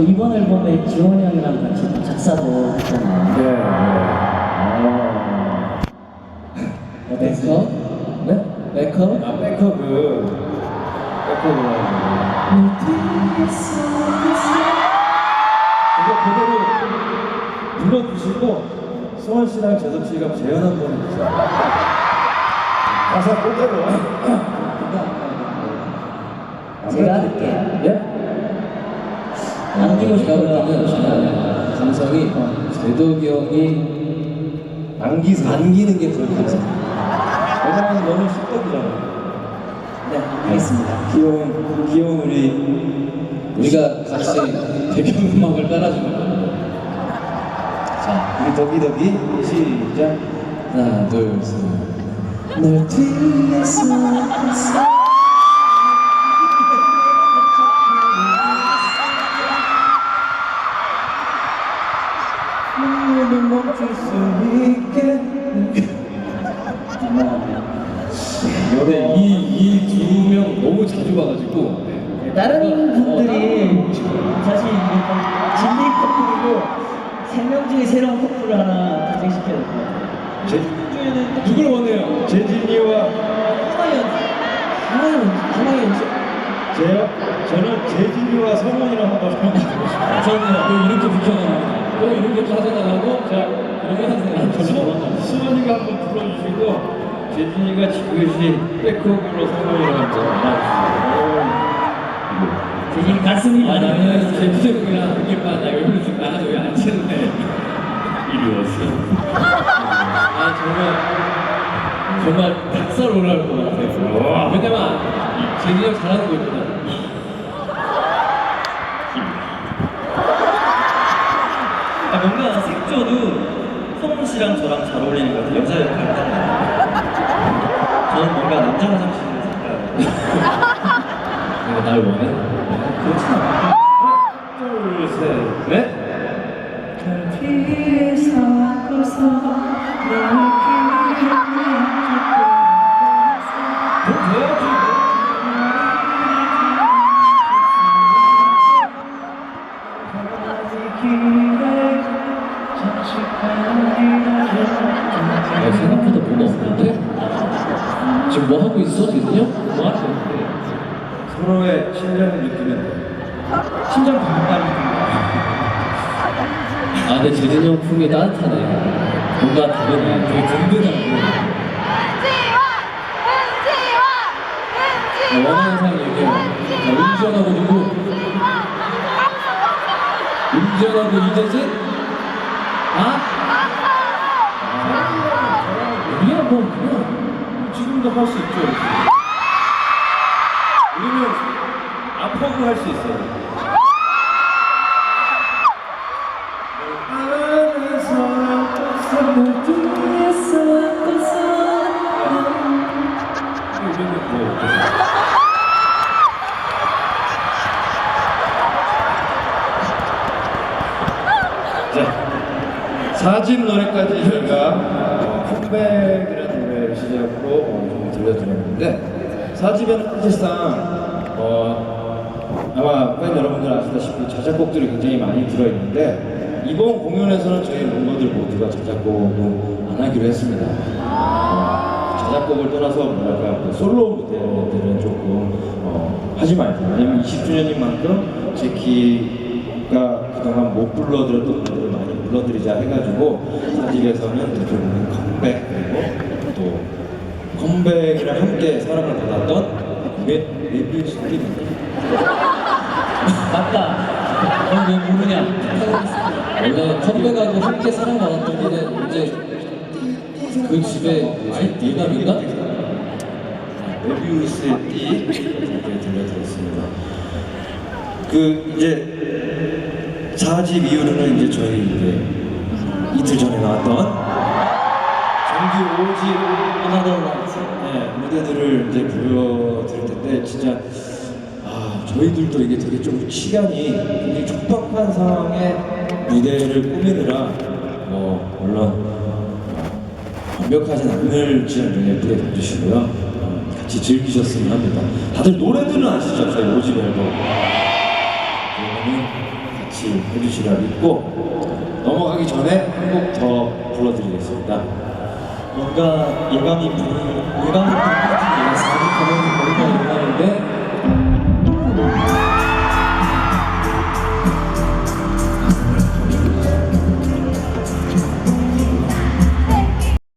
또 이번 앨범에 지원이 형이랑 같이 또 작사도 했잖아요. 네. 아. 백허? 네? 백허? 아, 백허그. 백허그라고. 이거 그대로 불러주시고, 수원 씨랑 재석 씨가 재현 한번 해주세요. 가사 그대로. 제가 할게요. 예? 남기고 그러면 감성이 제덕이 형이. 안기는 게더 감성. 왜냐면 너무 씹덕이잖아. 네, 알겠습니다. 귀여운, 귀여운 우리. 우리가 같이 배경음악을 깔아주는 거예요. 자, 우리 덕이덕이 시작. 하나, 둘, 셋. 널 뒤에서 근데 이이 두명 너무 자주 봐가지고 다른 분들이 사실 진리 커플이고 세 명 중에 새로운 커플을 하나 탄생시켜야 될것 같아요. 제, 중에는 누굴 원해요? 재진이와 하마연, 하마연, 하마연 씨. 제, 저는 재진이와 성원이랑 한번 해보고 싶어요. 저는 또 이렇게 비켜나갑니다. 또 이렇게 빠져나가고 자 이렇게 하세요. 수, 수원이가 한번 불러주시고 재진이가 지그시 백허그로 성원이랑 한번 대신 가슴이 나는 제주적이랑 이게만 나 여기로 지금 나가서 왜안 치는데 이리 오세요. 아 정말 정말 닭살 올라올 것 같아요. 왜냐면 제기 형 잘하는 거 있잖아. 아, 뭔가 색조도 씨랑 저랑 잘 어울리는 것 같아요. 여자 역할. 저는 뭔가 남자 화장실 색깔. 내가 날 원해? 둘, 셋, 넷. 돼 야지. 아, 생각보다 뭐가 없는데? 지금 뭐 하고 있어, 형? 뭐 하고 있는데? 서로의 심장을 느끼면 돼. 심장 듭니다. 아, 근데 재준이 형 품이 따뜻하네. 뭔가 다르네. 되게 든든하고. 어, 원하는 사람 얘기해요. 자, 운전하고 누구? 운전하고 이재진? 아? 우리야 뭐 그냥 지금도 할 수 있죠. 우리는 아퍼그 할수 있어요. 우리는 뭐 자, 사진 노래까지 저희가 어, 컴백이라는 노래를 시작으로 어, 좀 들려드렸는데 사집에는 사실상 어, 아마 팬 여러분들 아시다시피 자작곡들이 굉장히 많이 들어있는데 이번 공연에서는 저희 멤버들 모두가 자작곡을 안 하기로 했습니다. 어, 자작곡을 떠나서 뭐랄까 그 솔로 무대들은 조금 어, 하지 말고 왜냐면 20주년인 만큼 제키가 그동안 못 불러드렸던 불러드리자 해가지고 사집에서는 대표적인 컴백 그리고 또 컴백이랑 함께 사랑을 받았던 스팀 맞다. 넌왜 모르냐? 원래 컴백하고 함께 사랑받았던 분은 이제 그 집에 뭐지? 예감인가? 레뷰스의 띠 이렇게 들려드렸습니다. 그 이제 4집 이후로는 이제 저희 이제 이틀 전에 나왔던 정규 5집 하나도 나왔어. 네, 무대들을 이제 보여드릴 텐데 진짜 아 저희들도 이게 되게 좀 시간이 굉장히 촉박한 상황에 무대를 꾸미느라 뭐 물론 완벽하진 않을지언정 예쁘게 봐주시고요 어, 같이 즐기셨으면 합니다 다들 노래들은 아시죠? 저희 5집 앨범 그러면은 같이 해주시리라 믿고 넘어가기 전에 한 곡 더 불러드리겠습니다. 뭔가 예감이 불 예감이 불 같은 게